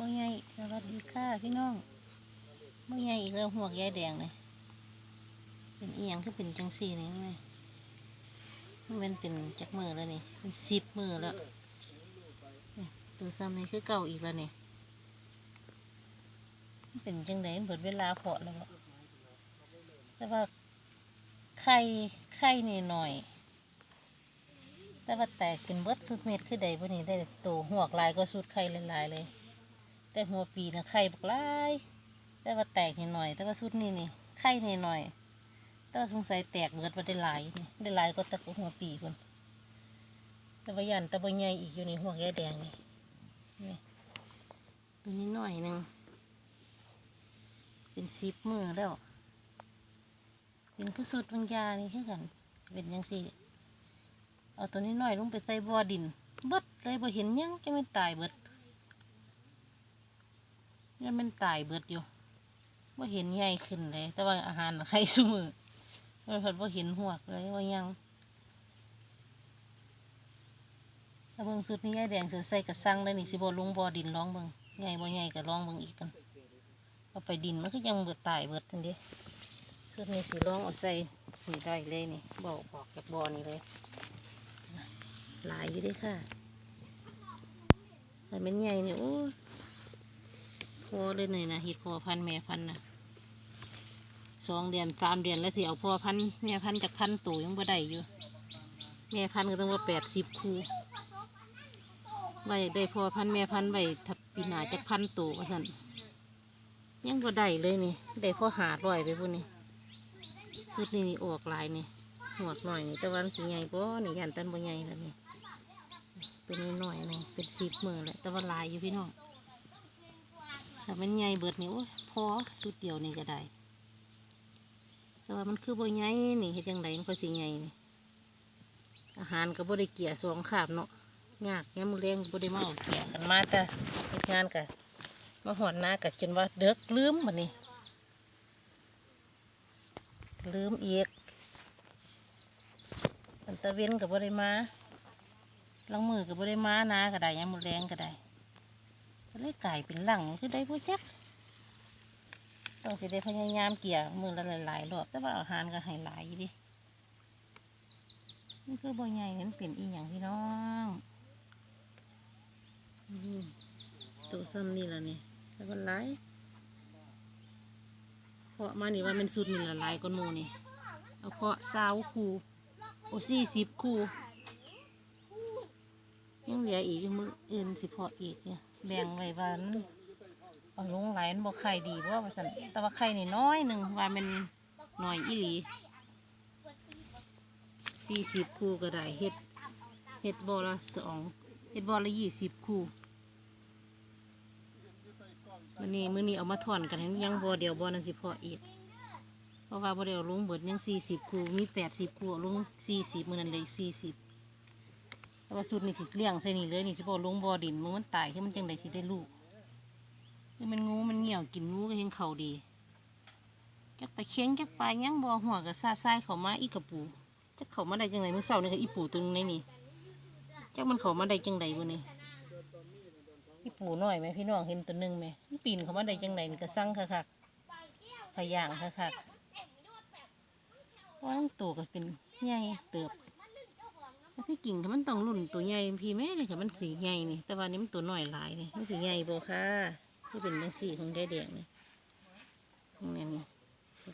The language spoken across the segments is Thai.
บ่ใหญ่สวัสดีค่ะพี่น้องบ่ใหญ่อีกแล้วหวกยายแดงเลยเป็นเอียงคือเป็นจังสี่นี่ไหมมันเป็นจักมือแล้วนี่เป็นสิบมือแล้วตัวซ้ำนี่คือเก่าอีกแล้วนี่เป็นจังไดมันเบิดเวลาพาะแล้วบ่แต่ว่าไข่ไข่นี่หน่อย แต่ว่าแตกเป็นเบิดสุดเม็ดคือใดบ่นี่ได้โตหวกลายก็สุดไข่หลายๆเลย แต่หัวปีนะไข่บักหลายแต่ว่าแตกนิดหน่อย แต่ว่าสุดนี่นี่ไข่นิดหน่อย แต่ว่าสงสัยแตกเบิดว่าได้หลายนี่ได้หลายก็แต่หัวปีคนแต่ว่ายันต่บ่ใหญ่อีกอยู่ในหัวแก่แดงนี่นี่ตัวนี้หน่อยหนึงเป็นสิบมือแล้ว เป็นคือสุดบางยานี่คือกัน เป็นยังสี่เอาตัวนี้หน่อยลงไปใส่บ่อดินเบิดเลยบ่เห็นยังจะไม่ตายเบิด ยังมันตายเบิดอยู่บ่เห็นใหญ่ขึ้นเลย แต่ว่าอาหารใครซุมือมันเพิ่นบ่าเห็นหัวกเลยว่ายังถ้าเบิ่งสุดนี้ยายแดงสิใส่กระสังเลยนี่สิบ่ลงบ่อดินร้องเบิ่งใหญ่บ่ใหญ่ก็ร้องเบิ่งอีกกันเอาไปดินมันก็ยังเบิดตายเบิดทันเด้สุดนี้สิร้องเอาใส่นี่ได้เลยนี่บ่ออกจากบ่อนี่เลยหลายอยู่ด้วยค่ะแต่เป็นใหญ่เนี่ยโอ้ อเลยหน่ยนะเห็ดพอพันแม่พันนะสองเดือนสามเดือนแล้วสิเอาพอพันแม่พันจากพันตัวยังบ่ได้อยู่ แม่พันก็ต้องว่าแปดสิบคู่ไว้ได้พอพันแม่พันธุ์ไว้ทับปีหนาจากพันตัวว่าสันยังบ่ได้เลยนี่ได้พอหาร้อยไปพุ่นนี่สุดนี่นี่ออกลายนี่หัวหน่อยนี่ต่วามันสีใหญ่ป่นี่ยันตันบ่ใหญ่แล้วนี่ตัวนี้หน่อยนึงเป็นสิบมือแหละต่ว่าหลายอยู่พี่น้อง ถ้ามันใหญ่เบิดนี่โอ้ยพอสุดเดียวนี่ก็ได้ แต่ว่ามันคือบ่ใหญ่นี่เฮ็ดจังไดมันก็สิใหญ่นี่อาหารก็บ่ได้เกี่ยสองขาบเนาะยากยามมื้อแรงก็บ่ได้มาเอาเกี่ยกันมาแต่เฮ็ดงานก็มาหอนหน้าก็จนว่าเด็กลืมบัดนี้ ลืมเอีกอันตะเว้นกับบ่ได้มาลังมือกับบ่ได้มานาก็ได้ยังมือแรงก็ได้ ก็เลยกลายเป็นหลังคือได้ผู้จักต้องสิได้พยายามเกี่ยมือละหลายๆรอบแต่ว่าอาหารก็ให้หลายอยู่ดินี่คือบ่ใหญ่นั้นเป็นอีหยังพี่น้องตัวซ้ำนี่ละนี่แล้วก็หลายเพาะมานี่ว่ามันสุดนี่ละลายก้อนหมูนี่เอาเพาะสาวคูโอ้สี่สิบคู่ เหลืออีกอยู่มืออื่นสิเพาะอีกเนี่ยแบ่งไว้ว่ามันเอาลงไหลายมันบ่ไข่ดีเพราะว่าซั่นแต่ว่าไข่นี่น้อยหนึ่งว่ามันน้อยอีหลีสี่สิบคู่ก็ได้เฮ็ดเฮ็ดบ่อละสองเฮ็ดบ่อละยี่สิบคู่วันนี้มื้อนี้เอามาถอนกันยังบ่อเดียวบ่อนั้นสิเพาะอีกเพราะว่าบ่ได้เอาลงเบิดยังสี่สิบคู่มีแปดสิบคู่เอาลงสี่สิบมือนั้นเลยสี่สิบแต่ ว่าสุดนี่สิเลี้ยงใส่นี่เลยนี่สิบ่ลงบ่อดินมันมันตายที่มันจังไดสิได้ลูกนี่มันงูมันเหี่ยวกินงูก็ยังเขาดีจักไปเคียงจักไปยังบ่อหัวกับซาซายเขามาอีกกระปูจักเขามาได้จังไดมื้อเช้านี่ก็อีปูตัวนึงในนี่จักมันเขามาได้จังไดบ่นี่อีปูน้อยไหมพี่น้องเห็นตัวหนึงไหมมันปีนเขามาได้จังไดนี่ก็สั่งคักๆพะย่างคักๆว่าต้องตัวก็เป็นใหญ่เติบ แล้วที่กิ่งก็มันต้องรุ่นตัวใหญ่พี่แม่เลยค่ะมันสีใหญ่นี่ แต่ว่านี้มันตัวหน้อยหลายนี่มันสีใหญ่โบค่ะที่เป็นสีของแดแดงนี่นี่นี่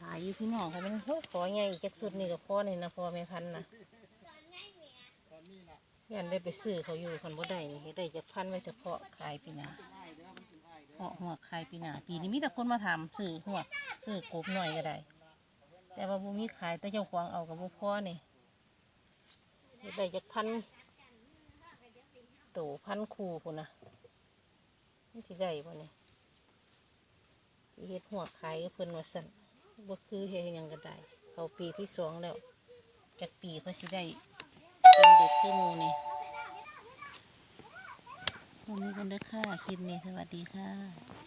หลายอยู่พี่น้องค่ะมันโอ้ขอใหญ่จักสุดนี่กับพ่อนี่นะพ่อแม่พันนะยันได้ไปซื้อเขาอยู่คนบ่ได้นี่ได้จากพันไว้เฉพาะขายปีหนาเหาะหัวขายปีหนาปีนี้มีแต่คนมาถามซื้อหัวซื้อกบหน่อยก็ได้ แต่ว่าบุมีขายแต่เจ้าของเอากับบุพ่อนี่เฮ็ด ได้จากพันโตพันคูพุ่นนะนี่สิได้บ่นี่สิเฮ็ดหัวขายเพิ่นว่าสั่นบ่คือเฮ็ดยังก็ได้เขาปีที่สองแล้วจากปีเขาสิได้เป็นเด็กคือหมูนี่วันนี้กันด้ค่ะคลิปนี้สวัสดีค่ะ